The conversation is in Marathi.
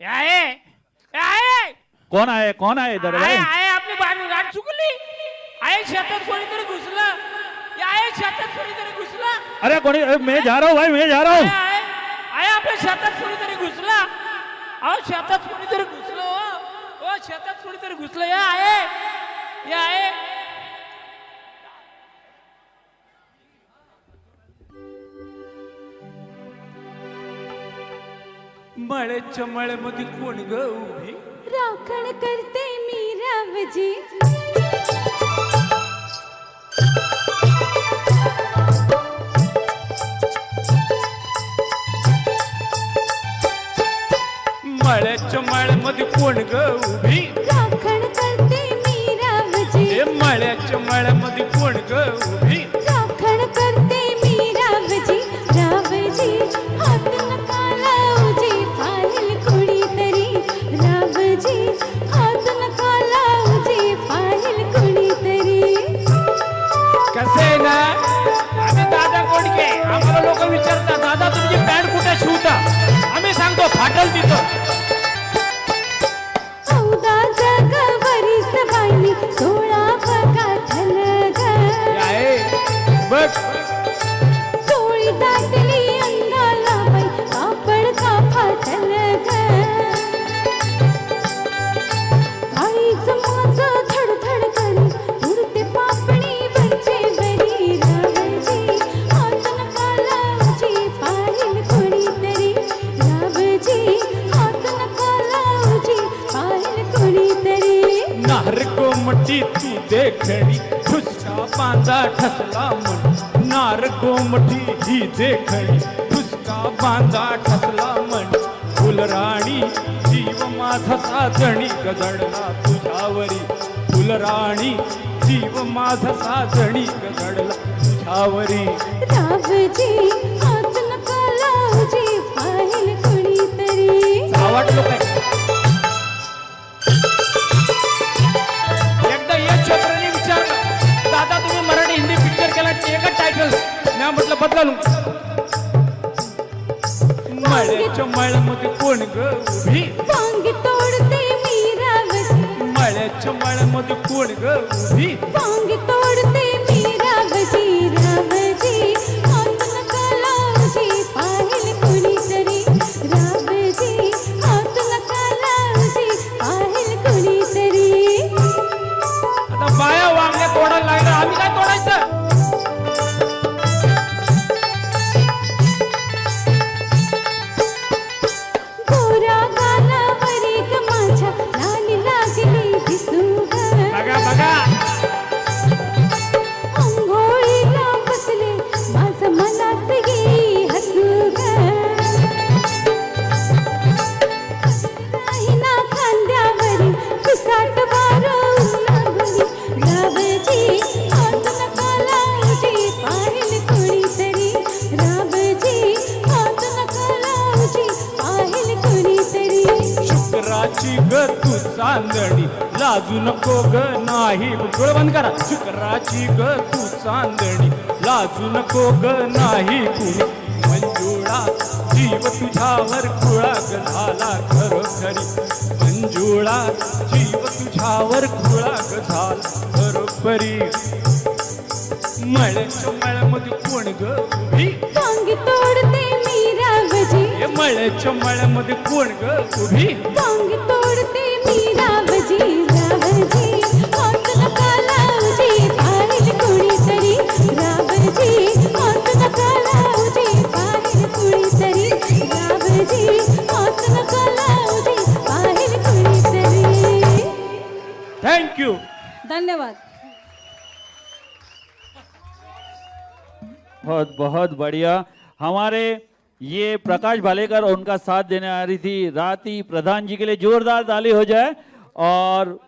आहे. आहे. कोण आहे? कोण आहे आहे दडबाई आहे आपली बाजू गाठ चुकली. आहे शेतात कोणीतरी घुसलं. हे आहे शेतात कोणीतरी घुसलं. अरे कोणी अरे, जा रहा हूँ भाई मैं जा रहा हूँ. आहे आहे. आपल्या शेतात कोणीतरी घुसला. अहो शेतात कोणीतरी घुसलं हो. हो शेतात कोणीतरी घुसलं. या आहे. या आहे. मळ्याच्या मळ्यामध्ये कोण ग उभी? राखण करते मी रावजी मळ्याच्या मळ्यामध्ये कोण ग उभी? राखण करते मी रावजी हे मळ्याच्या मळ्यामध्ये कोण ग उभी? கல்வி गोमटी तू देखणी फुसका बांधा ठसला म्हण नार गोमटी ही देखणी फुसका बांधा ठसला म्हण फुलराणी जीव माझा साजणी गजडला तुझ्यावरी. फुलराणी जीव माझा साजणी गजडला तुझ्यावरी. रावजी हात नका बदलालू मळ्याच्या मळ्यामध्ये कोण ग? उभी वांगी तोडते मी रावजी. मळ्याच्या मळ्यामध्ये कोण ग? उभी वांगी तोडते मी रावजी हात नका लावजी पाहिल कोणीतरी. रावजी हात नका लावजी पाहिल कोणीतरी. आता बाया वांगे तोडायला लागलं आम्ही काय तोडायचं? शुक्राची ग तू चांदणी. लाजू नको ग नाही. डोळे बंद करा. शुक्राची ग तू चांदणी. लाजू नको ग नाही कुणी. मंजुळा जीव तुझ्यावर खुळा ग झाला खरोखरी. मंजुळा जीव तुझ्यावर खुळा ग झाला खरोखरी. मळ्याच्या मळ्यामध्ये कोण ग उभी? तोडते मी मळ्याच्या मळ्यामध्ये कोण ग उभी? कुणीतरी थँक्यू धन्यवाद। बहुत बहुत बढ़िया। हमारे ये प्रकाश भालेकर उनका साथ देने आ रही थी राती प्रधान जी के लिए जोरदार ताली हो जाए और